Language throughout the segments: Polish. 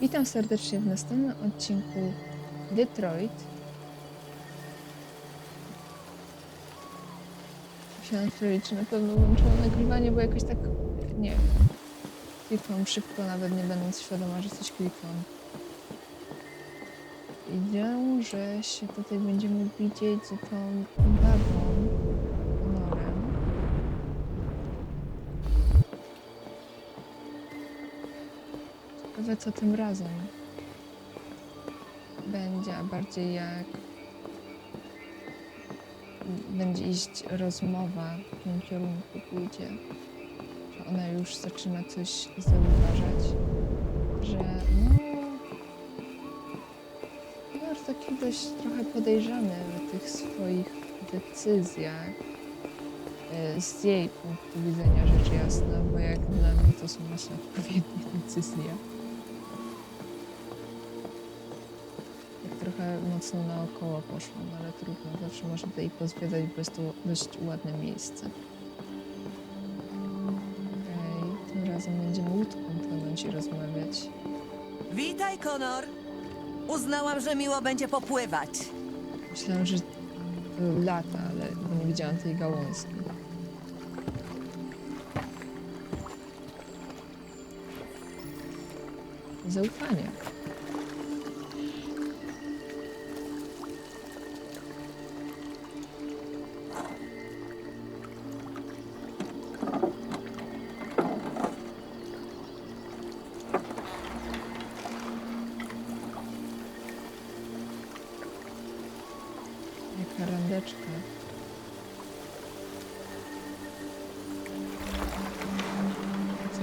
Witam serdecznie w następnym odcinku Detroit. Musiałam sprawdzić, czy na pewno włączyłam nagrywanie, bo jakoś tak, nie wiem, klikłam szybko, nawet nie będąc świadoma, że coś klikłam. Widzę, że się tutaj będziemy widzieć z tą babą, Ciekawe co tym razem będzie, a bardziej jak będzie iść rozmowa, w tym kierunku pójdzie, że ona już zaczyna coś zauważać, że no, Konor taki dość trochę podejrzany w tych swoich decyzjach e, z jej punktu widzenia rzecz jasna, bo jak dla mnie to są właśnie odpowiednie decyzje. Mocno naokoło poszłam, ale trudno, zawsze można tutaj pozwiedzać, bo jest to dość ładne miejsce. Okej, tym razem będziemy łódką płynąć i rozmawiać. Witaj, Konor. Uznałam, że miło będzie popływać. Myślałam, że to lata, ale bo nie widziałam tej gałązki. Zaufanie.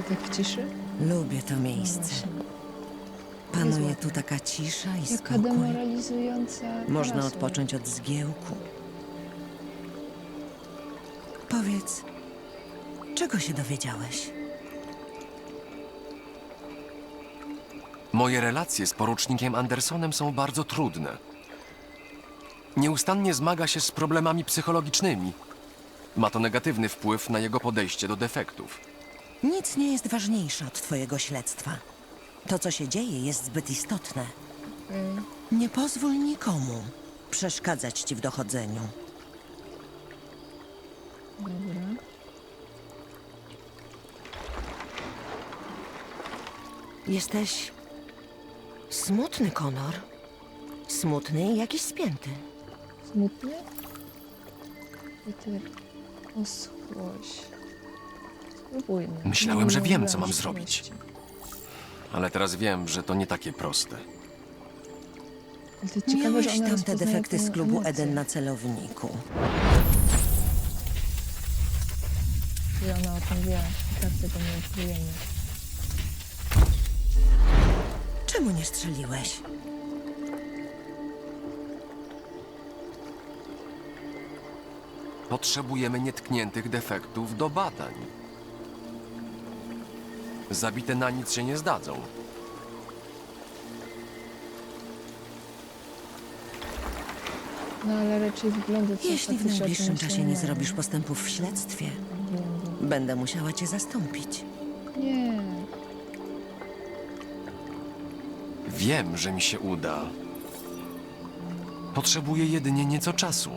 Tak ciszy? Lubię to miejsce. Panuje tu taka cisza i Jaka spokój. demoralizująca. Można odpocząć od zgiełku. Powiedz, czego się dowiedziałeś? Moje relacje z porucznikiem Andersonem są bardzo trudne. Nieustannie zmaga się z problemami psychologicznymi. Ma to negatywny wpływ na jego podejście do defektów. Nic nie jest ważniejsze od twojego śledztwa. To, co się dzieje, jest zbyt istotne. Okej. Nie pozwól nikomu przeszkadzać ci w dochodzeniu. Dobra. Jesteś smutny, Konor. Smutny i jakiś spięty. Smutny? Peter, oschłoś. Spróbujmy. Myślałem, że Nie wiem, co mam zrobić. Ale teraz wiem, że to nie takie proste. Ale to ciekawe, Miałeś że ona tam te rozpoznaje defekty z klubu emocję. Eden na celowniku. I ona o tym wie. I tak tego nie ukryjemy. Czemu nie strzeliłeś? Potrzebujemy nietkniętych defektów do badań. Zabite na nic się nie zdadzą. No ale raczej wygląda Jeśli w faktycznie o najbliższym czasie nie zrobisz postępów w śledztwie, będę musiała cię zastąpić. Nie. Wiem, że mi się uda. Potrzebuję jedynie nieco czasu.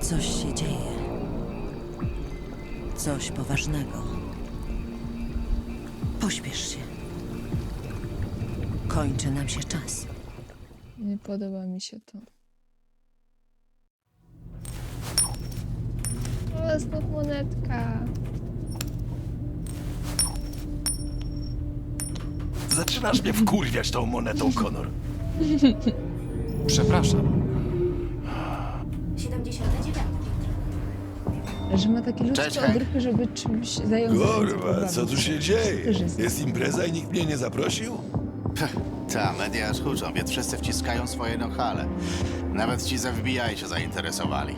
Coś się dzieje. Coś poważnego. Pośpiesz się. Kończy nam się czas. Nie podoba mi się to. O, znów monetka. Zaczynasz mnie wkurwiać tą monetą, Konor. Przepraszam. 79. Że ma takie ludzkie Cześć, Hank. odruchy, żeby czymś zająć Kurwa, co tu się dzieje? Jest. Impreza i nikt mnie nie zaprosił? Ta, media aż huczą, więc wszyscy wciskają swoje nohale. Nawet ci z FBI się zainteresowali.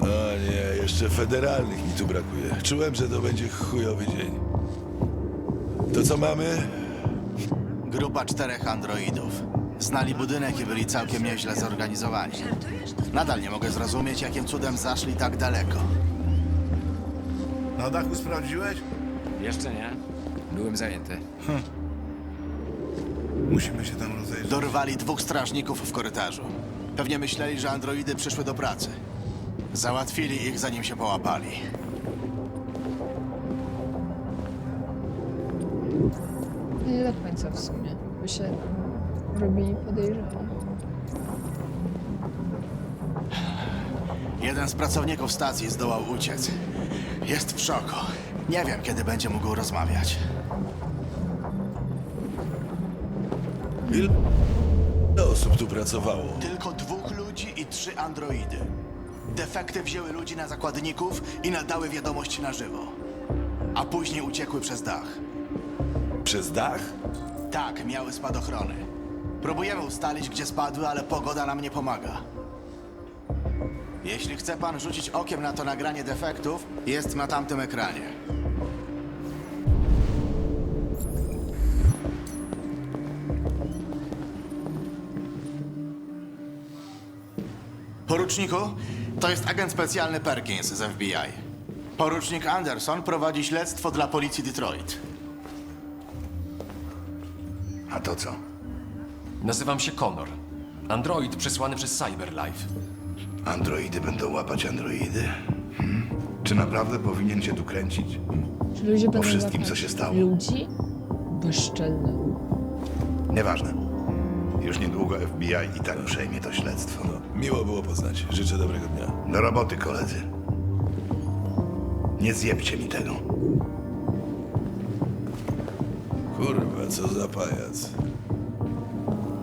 A nie, jeszcze federalnych mi tu brakuje. Czułem, że to będzie chujowy dzień. To co mamy? Grupa czterech androidów. Znali budynek i byli całkiem nieźle zorganizowani. Nadal nie mogę zrozumieć, jakim cudem zaszli tak daleko. Na dachu sprawdziłeś? Jeszcze nie. Byłem zajęty. Musimy się tam rozejrzeć. Dorwali dwóch strażników w korytarzu. Pewnie myśleli, że androidy przyszły do pracy. Załatwili ich, zanim się połapali. Nie do końca w sumie, by się robili podejrzani. Jeden z pracowników stacji zdołał uciec. Jest w szoku. Nie wiem, kiedy będzie mógł rozmawiać. Ile osób tu pracowało? Tylko dwóch ludzi i trzy androidy. Defekty wzięły ludzi na zakładników i nadały wiadomość na żywo. A później uciekły przez dach. Przez dach? Tak, miały spadochrony. Próbujemy ustalić, gdzie spadły, ale pogoda nam nie pomaga. Jeśli chce pan rzucić okiem na to nagranie defektów, jest na tamtym ekranie. Poruczniku, to jest agent specjalny Perkins z FBI. Porucznik Anderson prowadzi śledztwo dla policji Detroit. A to co? Nazywam się Connor. Android przysłany przez Cyberlife. Androidy będą łapać androidy? Hmm? Czy naprawdę powinien cię tu kręcić? Czy ludzie będą wszystkim, łapać co się stało. Ludzi? Bezczelne. Nieważne. Już niedługo FBI i tak przejmie to śledztwo. No, miło było poznać. Życzę dobrego dnia. Do roboty, koledzy. Nie zjebcie mi tego. Kurwa, co za pajac.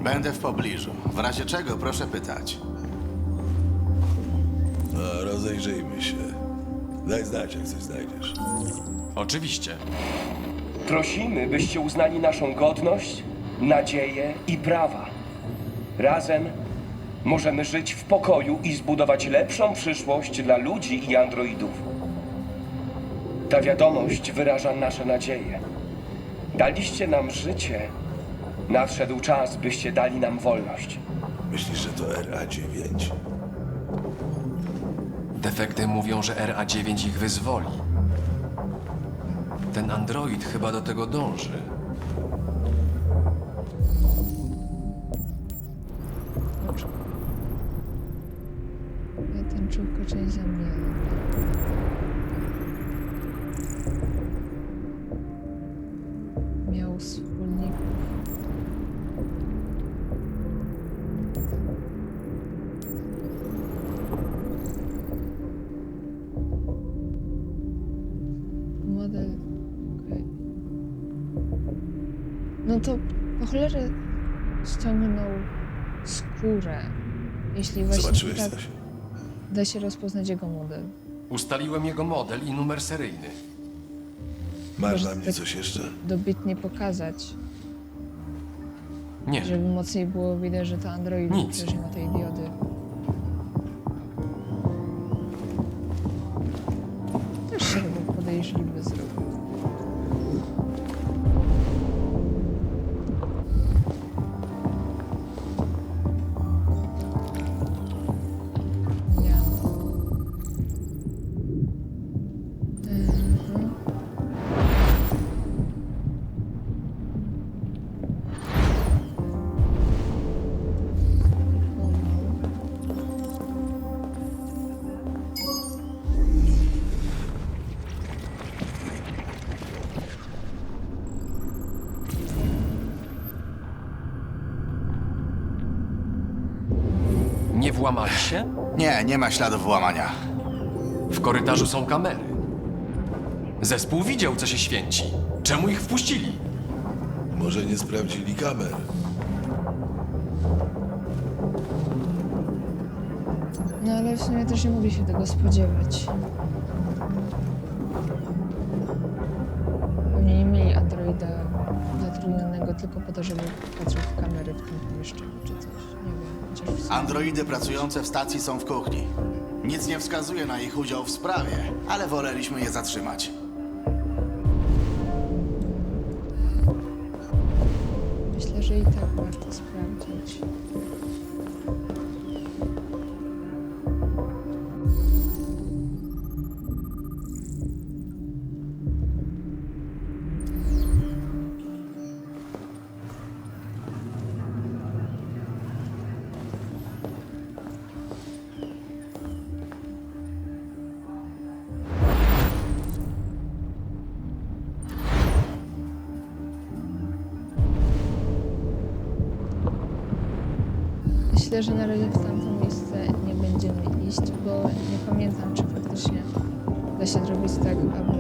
Będę w pobliżu. W razie czego proszę pytać. No, rozejrzyjmy się. Daj znać, jak coś znajdziesz. Oczywiście. Prosimy, byście uznali naszą godność, nadzieję i prawa. Razem możemy żyć w pokoju i zbudować lepszą przyszłość dla ludzi i androidów. Ta wiadomość wyraża nasze nadzieje. Daliście nam życie. Nadszedł czas, byście dali nam wolność. Myślisz, że to RA9? Defekty mówią, że RA9 ich wyzwoli. Ten android chyba do tego dąży. Dobrze. Ja ten czubko część zamieniam. Miał to po cholerę ściągnął skórę. Jeśli właśnie Zobaczyłeś tak coś? da się rozpoznać jego model. Ustaliłem jego model i numer seryjny. Masz Może dla mnie tak- coś jeszcze? Dobitnie pokazać, Nie, żeby mocniej było widać, że to Android Nic. przecież nie ma tej diody. Włamali się? Nie, nie ma śladów włamania. W korytarzu są kamery. Zespół widział, co się święci. Czemu ich wpuścili? Może nie sprawdzili kamer? No ale w sumie też nie mogli się tego spodziewać. Zatrudnionego tylko po to, żeby patrzył w kamery w tym pomieszczeniu czy coś. Nie wiem, chociaż w sumie... Androidy pracujące w stacji są w kuchni. Nic nie wskazuje na ich udział w sprawie, ale woleliśmy je zatrzymać. Myślę, że i tak warto sprawdzić. Myślę, że na razie w tamto miejsce nie będziemy iść, bo nie pamiętam, czy faktycznie da się zrobić tak, aby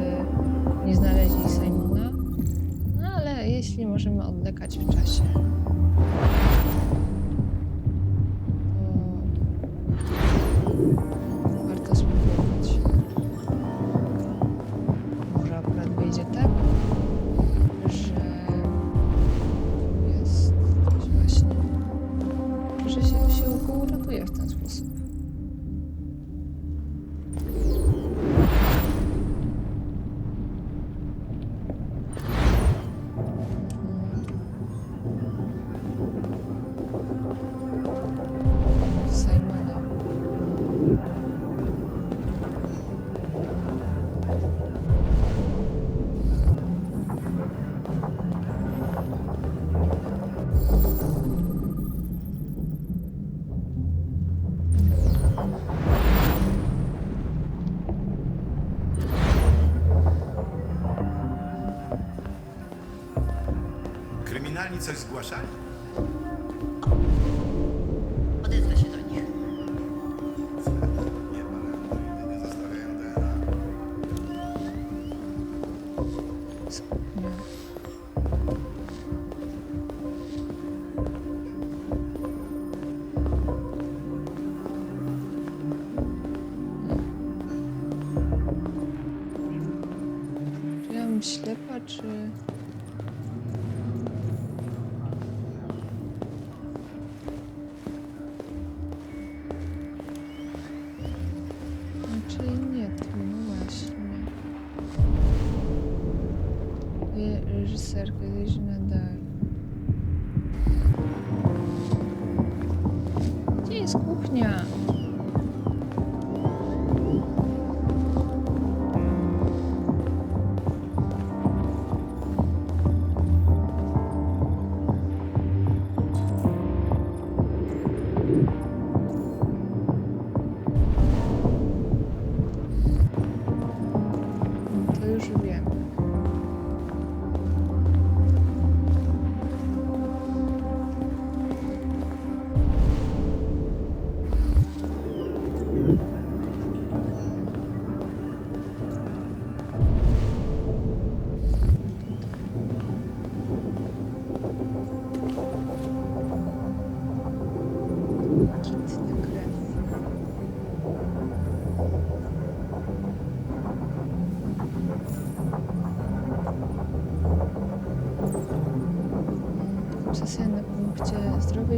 ja mam ślepa, czy...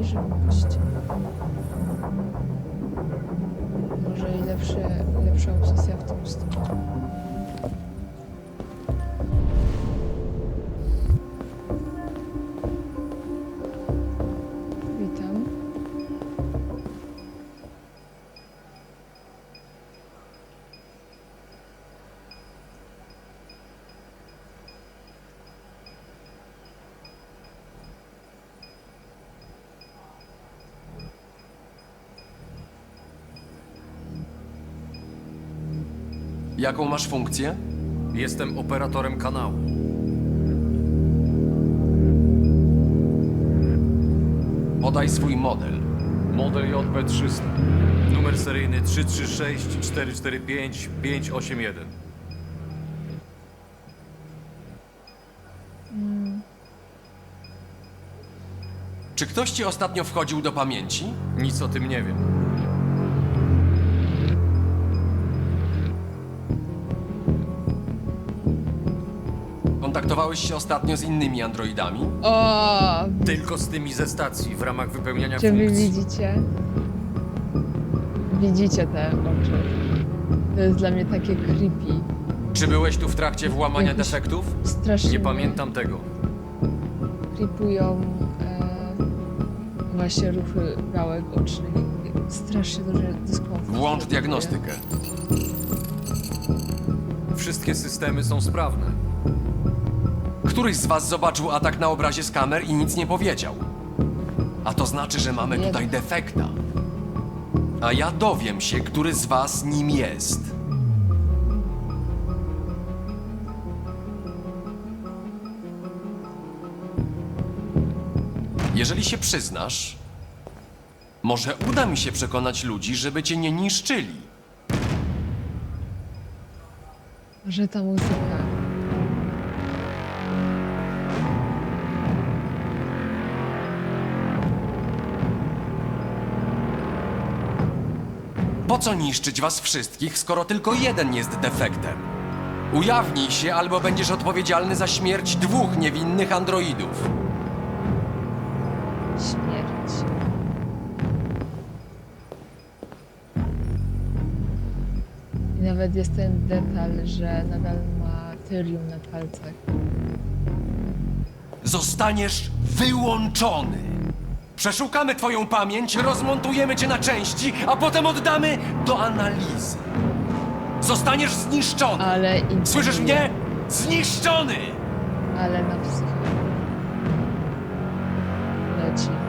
żywności. Może i lepsze, lepsza obsesja w tym stopniu. Jaką masz funkcję? Jestem operatorem kanału. Podaj swój model. Model JB300. Numer seryjny 336 445 581. Czy ktoś ci ostatnio wchodził do pamięci? Nic o tym nie wiem. Kontaktowałeś się ostatnio z innymi androidami? O, Tylko z tymi ze stacji w ramach wypełniania czy wy funkcji. widzicie? Widzicie te oczy. To jest dla mnie takie creepy. Czy byłeś tu w trakcie włamania Jakiś- defektów? Strasznie Nie pamiętam tego. creepują e, właśnie ruchy gałek ocznych. Strasznie duży dyskomfort. Włącz diagnostykę. Wszystkie systemy są sprawne. Któryś z was zobaczył atak na obrazie z kamer i nic nie powiedział. A to znaczy, że mamy Jeden. tutaj defekta. A ja dowiem się, który z was nim jest. Jeżeli się przyznasz, Może uda mi się przekonać ludzi, żeby cię nie niszczyli. Może ta muzyka. Po co niszczyć was wszystkich, skoro tylko jeden jest defektem? Ujawnij się, albo będziesz odpowiedzialny za śmierć dwóch niewinnych androidów. Śmierć. I nawet jest ten detal, że nadal ma tyrium na palcach. Zostaniesz wyłączony. Przeszukamy twoją pamięć, rozmontujemy cię na części, a potem oddamy do analizy. Zostaniesz zniszczony. Ale Słyszysz mnie? Zniszczony! Ale na psychę. Leci.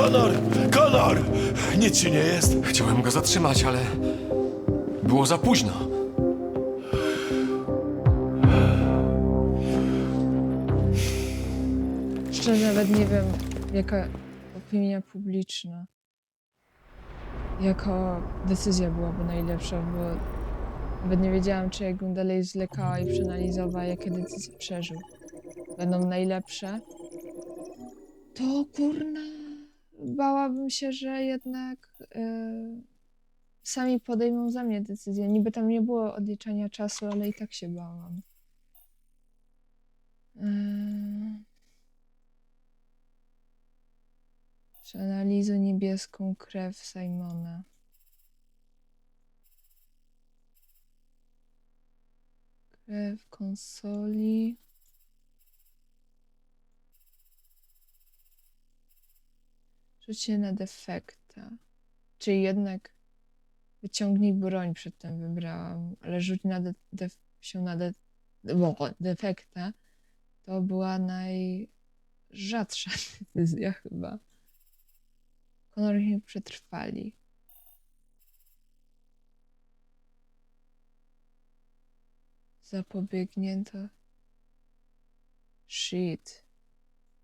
Konor! Konor! Nic ci nie jest? Chciałem go zatrzymać, ale było za późno. Szczerze nawet nie wiem, jaka opinia publiczna, jaka decyzja byłaby najlepsza, bo nawet nie wiedziałam, czy jakbym dalej zwlekała i przeanalizowała, jakie decyzje przeżył, będą najlepsze, to kurna, bałabym się, że jednak e, sami podejmą za mnie decyzję. Niby tam nie było odliczania czasu, ale i tak się bałam. Yy... Przeanalizuj niebieską krew Simona. Krew konsoli. Rzuć się na defekta. Czyli jednak wyciągnij broń, przedtem wybrałam, ale rzuć na de- def- się na de- bo, defekta. To była najrzadsza decyzja chyba. Konor nie przetrwali. Zapobiegnięto. Shit.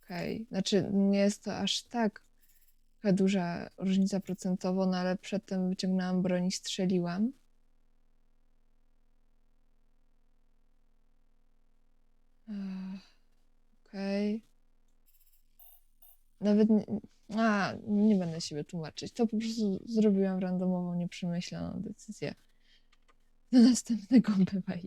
Okej. Znaczy, nie jest to aż tak duża różnica procentowo, no ale przedtem wyciągnęłam broń i strzeliłam. Okej. Nawet nie, a, nie będę siebie tłumaczyć. To po prostu zrobiłam randomową, nieprzemyślaną decyzję. Do następnego bywaj.